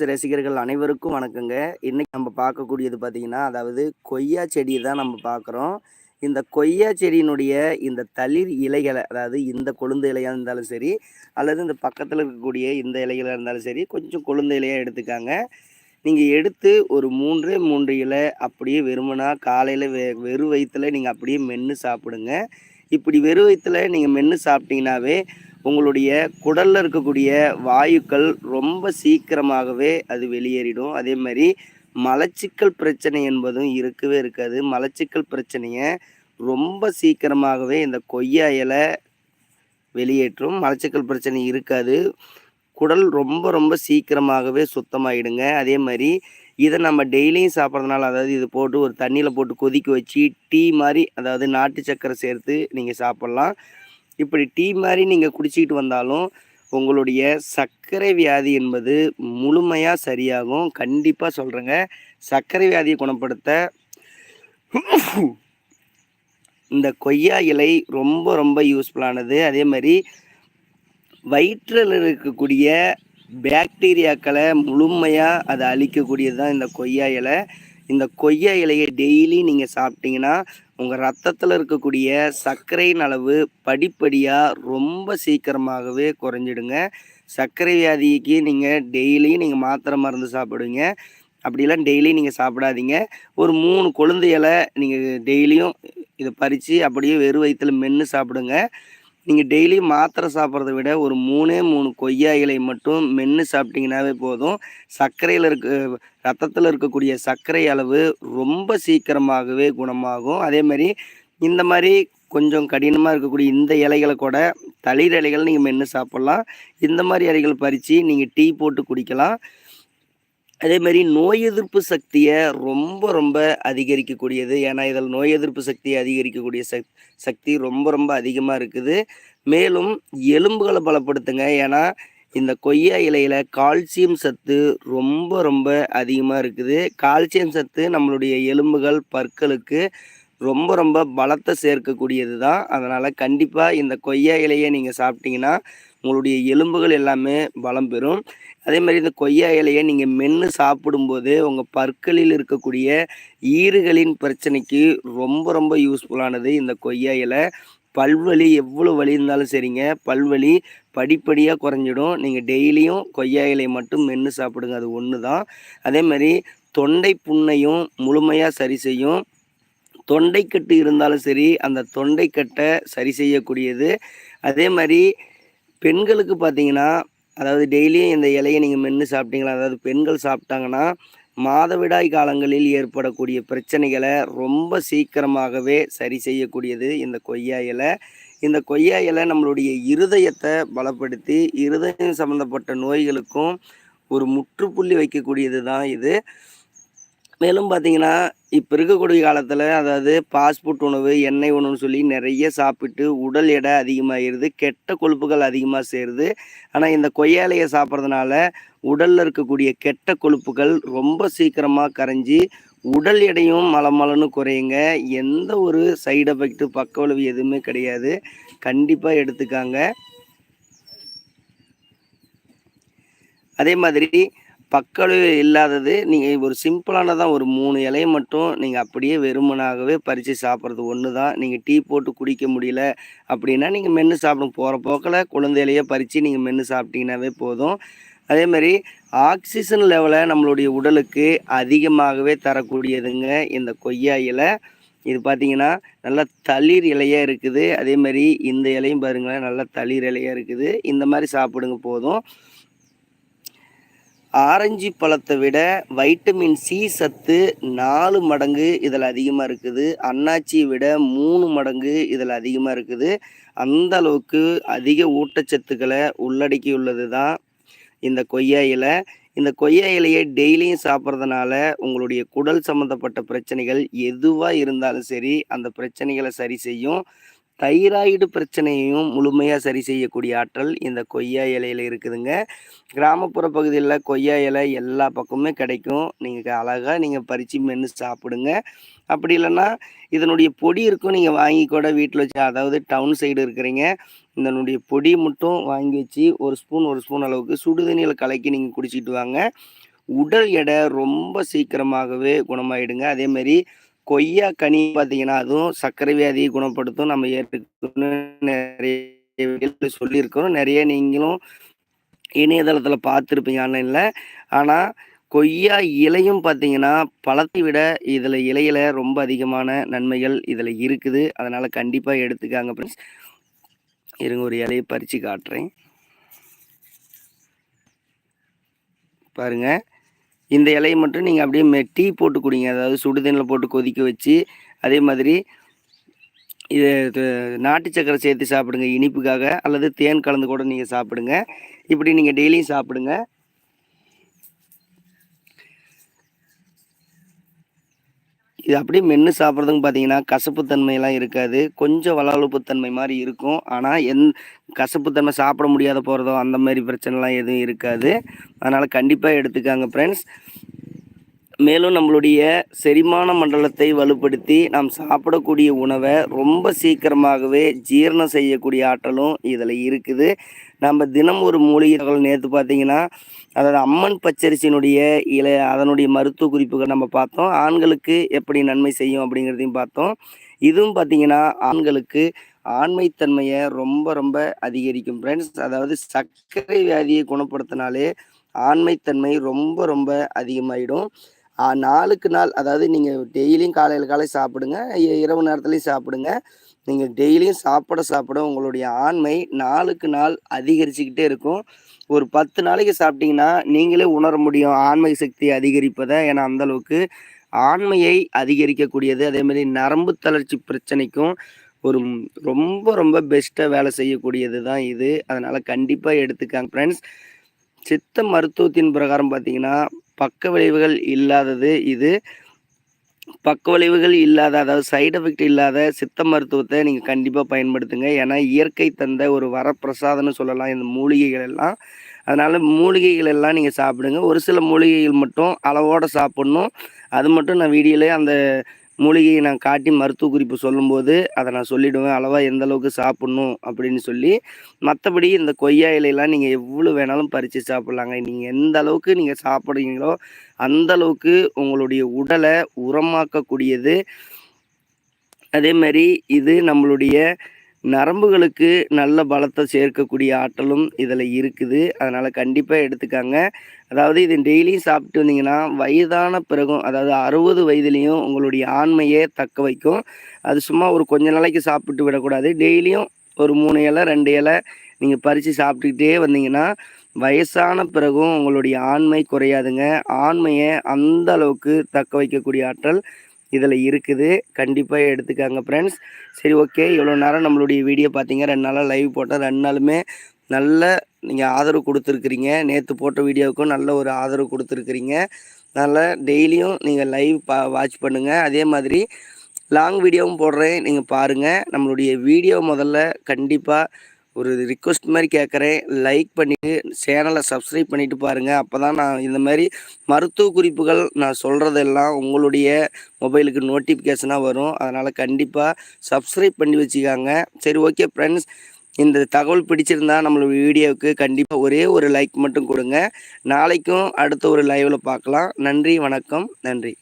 ரசிகர்கள் அனைவருக்கும் வணக்கங்க. இன்னைக்கு நம்ம பார்க்கக்கூடியது பார்த்தீங்கன்னா அதாவது கொய்யா செடியை தான் நம்ம பார்க்குறோம். இந்த கொய்யா செடியினுடைய இந்த தளிர் இலைகளை அதாவது இந்த கொழுந்து இலையாக இருந்தாலும் சரி அல்லது இந்த பக்கத்தில் இருக்கக்கூடிய இந்த இலைகளாக இருந்தாலும் சரி கொஞ்சம் கொழுந்து இலையாக எடுத்துக்காங்க. நீங்கள் எடுத்து ஒரு மூன்றே மூன்று இலை அப்படியே வெறுமனா காலையில் வெ வெறு வயிற்றுல நீங்கள் அப்படியே மென்று சாப்பிடுங்க. இப்படி வெறு வயிற்றுல நீங்கள் மென்று சாப்பிட்டீங்கன்னாவே உங்களுடைய குடலில் இருக்கக்கூடிய வாயுக்கள் ரொம்ப சீக்கிரமாகவே அது வெளியேறிடும். அதே மாதிரி மலச்சிக்கல் பிரச்சனை என்பதும் இருக்கவே இருக்காது. மலச்சிக்கல் பிரச்சனையை ரொம்ப சீக்கிரமாகவே இந்த கொய்யா இலை வெளியேற்றும். மலச்சிக்கல் பிரச்சனை இருக்காது. குடல் ரொம்ப ரொம்ப சீக்கிரமாகவே சுத்தமாகிடுங்க அதே மாதிரி இதை நம்ம டெய்லியும் சாப்பிட்றதுனால அதாவது இது போட்டு ஒரு தண்ணியில் போட்டு கொதிக்க வச்சு டீ மாதிரி அதாவது நாட்டு சக்கரை சேர்த்து நீங்கள் சாப்பிட்லாம். இப்படி டீ மாதிரி நீங்கள் குடிச்சிக்கிட்டு வந்தாலும் உங்களுடைய சர்க்கரை வியாதி என்பது முழுமையாக சரியாகும். கண்டிப்பாக சொல்கிறேங்க சர்க்கரை வியாதியை குணப்படுத்த இந்த கொய்யா இலை ரொம்ப ரொம்ப யூஸ்ஃபுல்லானது அதே மாதிரி வயிற்றில் இருக்கக்கூடிய பாக்டீரியாக்களை முழுமையாக அதை அழிக்கக்கூடியது தான் இந்த கொய்யா இலை. இந்த கொய்யா இலையை டெய்லி நீங்கள் சாப்பிட்டீங்கன்னா உங்கள் ரத்தத்தில் இருக்கக்கூடிய சர்க்கரையின் அளவு படிப்படியாக ரொம்ப சீக்கிரமாகவே குறைஞ்சிடுங்க. சர்க்கரை வியாதிக்கு நீங்கள் டெய்லியும் நீங்கள் மாத்திரை மருந்து சாப்பிடுவீங்க அப்படிலாம் டெய்லியும் நீங்கள் சாப்பிடாதீங்க. ஒரு மூணு கொழுந்து இலை நீங்கள் டெய்லியும் இதை பறித்து அப்படியே வெறும் வயிற்றில் மென்று சாப்பிடுங்க. நீங்கள் டெய்லி மாத்திரை சாப்பிட்றத விட ஒரு மூணே மூணு கொய்யா இலை மட்டும் மென்று சாப்பிட்டீங்கன்னாவே போதும். சர்க்கரையில் இருக்க ரத்தத்தில் இருக்கக்கூடிய சர்க்கரை அளவு ரொம்ப சீக்கிரமாகவே குணமாகும். அதே மாதிரி இந்த மாதிரி கொஞ்சம் கடினமாக இருக்கக்கூடிய இந்த இலைகளை கூட தளிர் இலைகள் நீங்கள் மென்று சாப்பிட்லாம். இந்த மாதிரி இலைகள் பறித்து நீங்கள் டீ போட்டு குடிக்கலாம். அதே மாதிரி நோய் எதிர்ப்பு சக்தியை ரொம்ப ரொம்ப அதிகரிக்கக்கூடியது. ஏன்னா இதில் நோய் எதிர்ப்பு சக்தியை அதிகரிக்கக்கூடிய சக் சக்தி ரொம்ப ரொம்ப அதிகமாக இருக்குது. மேலும் எலும்புகளை பலப்படுத்துங்க. ஏன்னா இந்த கொய்யா இலையில் கால்சியம் சத்து ரொம்ப ரொம்ப அதிகமாக இருக்குது. கால்சியம் சத்து நம்மளுடைய எலும்புகள் பற்களுக்கு ரொம்ப ரொம்ப பலத்தை சேர்க்கக்கூடியது தான் அதனால் கண்டிப்பாக இந்த கொய்யா இலையை நீங்கள் சாப்பிட்டீங்கன்னா உங்களுடைய எலும்புகள் எல்லாமே பலம் பெறும். அதே மாதிரி இந்த கொய்யா இலையை நீங்கள் மென்று சாப்பிடும்போது உங்கள் பற்களில் இருக்கக்கூடிய ஈறுகளின் பிரச்சனைக்கு ரொம்ப ரொம்ப யூஸ்ஃபுல்லானது இந்த கொய்யா இலை. பல்வலி எவ்வளோ வலி இருந்தாலும் சரிங்க. பல்வலி படிப்படியாக குறைஞ்சிடும். நீங்கள் டெய்லியும் கொய்யா இலை மட்டும் மென்று சாப்பிடுங்க. அது ஒன்று தான் அதே மாதிரி தொண்டை புண்ணையும் முழுமையாக சரி செய்யும். தொண்டைக்கட்டு இருந்தாலும் சரி அந்த தொண்டைக்கட்டை சரி செய்யக்கூடியது. அதே மாதிரி பெண்களுக்கு பார்த்தீங்கன்னா அதாவது டெய்லியும் இந்த இலையை நீங்கள் மென்று சாப்பிட்டீங்களா அதாவது பெண்கள் சாப்பிட்டாங்கன்னா மாதவிடாய் காலங்களில் ஏற்படக்கூடிய பிரச்சனைகளை ரொம்ப சீக்கிரமாகவே சரி செய்யக்கூடியது இந்த கொய்யா இலை. இந்த கொய்யா இலை நம்மளுடைய இருதயத்தை பலப்படுத்தி இருதயம் சம்மந்தப்பட்ட நோய்களுக்கும் ஒரு முற்றுப்புள்ளி வைக்கக்கூடியது தான் இது. மேலும் பார்த்தீங்கன்னா இப்போ இருக்கக்கூடிய காலத்தில் அதாவது பாஸ்போர்ட் உணவு எண்ணெய் உணவுன்னு சொல்லி நிறைய சாப்பிட்டு உடல் எடை அதிகமாகிடுது கெட்ட கொழுப்புகள் அதிகமாக சேருது. ஆனால் இந்த கொய்யாலையை சாப்பிட்றதுனால உடலில் இருக்கக்கூடிய கெட்ட கொழுப்புகள் ரொம்ப சீக்கிரமாக கரைஞ்சி உடல் எடையும் மலமலன்னு குறையுங்க. எந்த ஒரு சைடு எஃபெக்ட்டு பக்க விளைவு எதுவுமே கிடையாது. கண்டிப்பாக எடுத்துக்காங்க. அதே மாதிரி பக்கவிளைவு இல்லாதது நீங்கள் ஒரு சிம்பிளானதான் ஒரு மூணு இலையை மட்டும் நீங்கள் அப்படியே வெறுமனாகவே பறித்து சாப்பிட்றது ஒன்று தான் நீங்கள் டீ போட்டு குடிக்க முடியல அப்படின்னா நீங்கள் மென்று சாப்பிடும். போகிற போக்கில் குழந்தை இலையை பறித்து நீங்கள் மென்று சாப்பிட்டீங்கன்னாவே போதும். அதே மாதிரி ஆக்சிஜன் லெவலை நம்மளுடைய உடலுக்கு அதிகமாகவே தரக்கூடியதுங்க இந்த கொய்யா இலை. இது பார்த்தீங்கன்னா நல்லா தளிர் இலையாக இருக்குது. அதே மாதிரி இந்த இலையும் பாருங்களேன் நல்லா தளிர் இலையாக இருக்குது. இந்த மாதிரி சாப்பிடுங்க போதும். ஆரஞ்சு பழத்தை விட வைட்டமின் சி சத்து நாலு மடங்கு இதில் அதிகமாக இருக்குது. அன்னாச்சியை விட மூணு மடங்கு இதில் அதிகமாக இருக்குது. அந்த அளவுக்கு அதிக ஊட்டச்சத்துக்களை உள்ளடக்கியுள்ளது தான் இந்த கொய்யா இலை. இந்த கொய்யா இலையை டெய்லியும் சாப்பிட்றதுனால உங்களுடைய குடல் சம்மந்தப்பட்ட பிரச்சனைகள் எதுவாக இருந்தாலும் சரி அந்த பிரச்சனைகளை சரி செய்யும். தைராய்டு பிரச்சனையையும் முழுமையாக சரி செய்யக்கூடிய ஆற்றல் இந்த கொய்யா இலையில் இருக்குதுங்க. கிராமப்புற பகுதியில் கொய்யா இலை எல்லா பக்கமுமே கிடைக்கும். நீங்கள் அழகாக நீங்கள் பறித்து மென்று சாப்பிடுங்க. அப்படி இல்லைன்னா இதனுடைய பொடி இருக்கும் நீங்கள் வாங்கி கூட வீட்டில் வச்சு அதாவது டவுன் சைடு இருக்கிறீங்க. இதனுடைய பொடி மட்டும் வாங்கி வச்சு ஒரு ஸ்பூன் ஒரு ஸ்பூன் அளவுக்கு சுடுதண்ணியில் கலக்கி நீங்கள் குடிச்சிட்டு வாங்க. உடல் எடை ரொம்ப சீக்கிரமாகவே குணமாயிடுங்க. அதேமாரி கொய்யா கனி பார்த்தீங்கன்னா அதுவும் சர்க்கரை வியாதியை குணப்படுத்தும். நம்ம ஏற்றுக்கணும்னு நிறைய சொல்லியிருக்கிறோம். நிறைய நீங்களும் இணையதளத்தில் பார்த்துருப்பீங்க ஆன்லைனில். ஆனால் கொய்யா இலையும் பார்த்தீங்கன்னா பழத்தை விட இதில் இலையில் ரொம்ப அதிகமான நன்மைகள் இதில் இருக்குது. அதனால் கண்டிப்பாக எடுத்துக்காங்க ஃப்ரெண்ட்ஸ் இருங்க ஒரு இலையை பறித்து காட்டுறேன். பாருங்கள் இந்த இலையை மட்டும் நீங்கள் அப்படியே மெ டீ போட்டு குடிங்க. அதாவது சுடுதண்ணில் போட்டு கொதிக்க வச்சு அதே மாதிரி இது நாட்டு சக்கரை சேர்த்து சாப்பிடுங்க இனிப்புக்காக. அல்லது தேன் கலந்து கூட நீங்கள் சாப்பிடுங்க. இப்படி நீங்கள் டெய்லியும் சாப்பிடுங்க. இது அப்படியே மென்று சாப்பிட்றதுங்க பார்த்தீங்கன்னா கசப்புத்தன்மையெல்லாம் இருக்காது. கொஞ்சம் வளவளப்புத்தன்மை மாதிரி இருக்கும். ஆனால் எந் கசப்புத்தன்மை சாப்பிட முடியாத போகிறதோ அந்த மாதிரி பிரச்சனைலாம் எதுவும் இருக்காது. அதனால் கண்டிப்பாக எடுத்துக்காங்க ஃப்ரெண்ட்ஸ் மேலும் நம்மளுடைய செரிமான மண்டலத்தை வலுப்படுத்தி நாம் சாப்பிடக்கூடிய உணவை ரொம்ப சீக்கிரமாகவே ஜீரணம் செய்யக்கூடிய ஆற்றலும் இதில் இருக்குது. நம்ம தினம் ஒரு மூலிகைகள் நேற்று பார்த்தீங்கன்னா அதாவது அம்மன் பச்சரிசியினுடைய இலை அதனுடைய மருத்துவ குறிப்புகள் நம்ம பார்த்தோம். ஆண்களுக்கு எப்படி நன்மை செய்யும் அப்படிங்கிறதையும் பார்த்தோம். இதுவும் பார்த்தீங்கன்னா ஆண்களுக்கு ஆண்மைத்தன்மையை ரொம்ப ரொம்ப அதிகரிக்கும். ஃப்ரெண்ட்ஸ் அதாவது சர்க்கரை வியாதியை குணப்படுத்தினாலே ஆண்மைத்தன்மை ரொம்ப ரொம்ப அதிகமாயிடும். நாளுக்கு நாள் அதாவது நீங்கள் டெய்லியும் காலையில் காலை சாப்பிடுங்க இரவு நேரத்துலையும் சாப்பிடுங்க. நீங்கள் டெய்லியும் சாப்பிட சாப்பிட உங்களுடைய ஆண்மை நாளுக்கு நாள் அதிகரிச்சுக்கிட்டே இருக்கும். ஒரு பத்து நாளைக்கு சாப்பிட்டீங்கன்னா நீங்களே உணர முடியும் ஆண்மை சக்தி அதிகரிப்பதை. ஏன்னா அந்தளவுக்கு ஆண்மையை அதிகரிக்கக்கூடியது. அதே மாதிரி நரம்பு தளர்ச்சி பிரச்சனைக்கும் ஒரு ரொம்ப ரொம்ப பெஸ்ட்டாக வேலை செய்யக்கூடியது தான் இது. அதனால் கண்டிப்பாக எடுத்துக்காங்க ஃப்ரெண்ட்ஸ் சித்த மருத்துவத்தின் பிரகாரம் பார்த்தீங்கன்னா பக்க விளைவுகள் இல்லாதது இது. பக்க விளைவுகள் இல்லாத அதாவது சைடு எஃபெக்ட் இல்லாத சித்த மருத்துவத்தை நீங்கள் கண்டிப்பாக பயன்படுத்துங்க. ஏன்னா இயற்கை தந்த ஒரு வரப்பிரசாதம்னு சொல்லலாம். இந்த மூலிகைகள் எல்லாம். அதனால் மூலிகைகள் எல்லாம் நீங்கள் சாப்பிடுங்க. ஒரு சில மூலிகைகள் மட்டும் அளவோடு சாப்பிட்ணும். அது மட்டும் நான் வீடியோலேயே அந்த மூலிகையை நான் காட்டி மருத்துவ குறிப்பு சொல்லும்போது அதை நான் சொல்லிவிடுவேன் அளவாக எந்த அளவுக்கு சாப்பிட்ணும் அப்படின்னு சொல்லி மற்றபடி இந்த கொய்யா இலையெல்லாம் நீங்கள் எவ்வளோ வேணாலும் பறித்து சாப்பிட்லாங்க. நீங்கள் எந்த அளவுக்கு நீங்கள் சாப்பிட்றீங்களோ அந்த அளவுக்கு உங்களுடைய உடலை உரமாக்கக்கூடியது. அதே மாதிரி இது நம்மளுடைய நரம்புகளுக்கு நல்ல பலத்தை சேர்க்கக்கூடிய ஆற்றலும் இதில் இருக்குது. அதனால் கண்டிப்பாக எடுத்துக்காங்க. அதாவது இது டெய்லியும் சாப்பிட்டு வந்தீங்கன்னா வயதான பிறகும் அதாவது அறுபது வயதுலேயும் உங்களுடைய ஆண்மையே தக்க வைக்கும். அது சும்மா ஒரு கொஞ்ச நாளைக்கு சாப்பிட்டு விடக்கூடாது. டெய்லியும் ஒரு மூணு இலை ரெண்டு இலை நீங்கள் பறித்து சாப்பிட்டுக்கிட்டே வந்தீங்கன்னா வயசான பிறகும் உங்களுடைய ஆண்மை குறையாதுங்க. ஆண்மையை அந்த அளவுக்கு தக்க வைக்கக்கூடிய ஆற்றல் இதில் இருக்குது. கண்டிப்பாக எடுத்துக்காங்க ஃப்ரெண்ட்ஸ் சரி ஓகே இவ்வளோ நேரம் நம்மளுடைய வீடியோ பார்த்தீங்க. ரெண்டு நாளாக லைவ் போட்டால் ரெண்டு நாளுமே நல்ல நீங்கள் ஆதரவு கொடுத்துருக்குறீங்க. நேற்று போட்ட வீடியோவுக்கும் நல்ல ஒரு ஆதரவு கொடுத்துருக்குறீங்க. அதனால் டெய்லியும் நீங்கள் லைவ் பா வாட்ச் பண்ணுங்கள் அதே மாதிரி லாங் வீடியோவும் போடுறேன். நீங்கள் பாருங்கள் நம்மளுடைய வீடியோ முதல்ல கண்டிப்பாக ஒரு ரிக்வஸ்ட் மாதிரி கேட்குறேன். லைக் பண்ணிவிட்டு சேனலை சப்ஸ்கிரைப் பண்ணிவிட்டு பாருங்கள் அப்போ தான் நான் இந்த மாதிரி மருத்துவ குறிப்புகள் நான் சொல்கிறதெல்லாம் உங்களுடைய மொபைலுக்கு நோட்டிஃபிகேஷனாக வரும். அதனால் கண்டிப்பாக சப்ஸ்கிரைப் பண்ணி வச்சுக்காங்க. சரி ஓகே ஃப்ரெண்ட்ஸ் இந்த தகவல் பிடிச்சிருந்தா நம்மளோட வீடியோவுக்கு கண்டிப்பாக ஒரே ஒரு லைக் மட்டும் கொடுங்க. நாளைக்கும் அடுத்த ஒரு லைவில் பார்க்கலாம். நன்றி வணக்கம் நன்றி.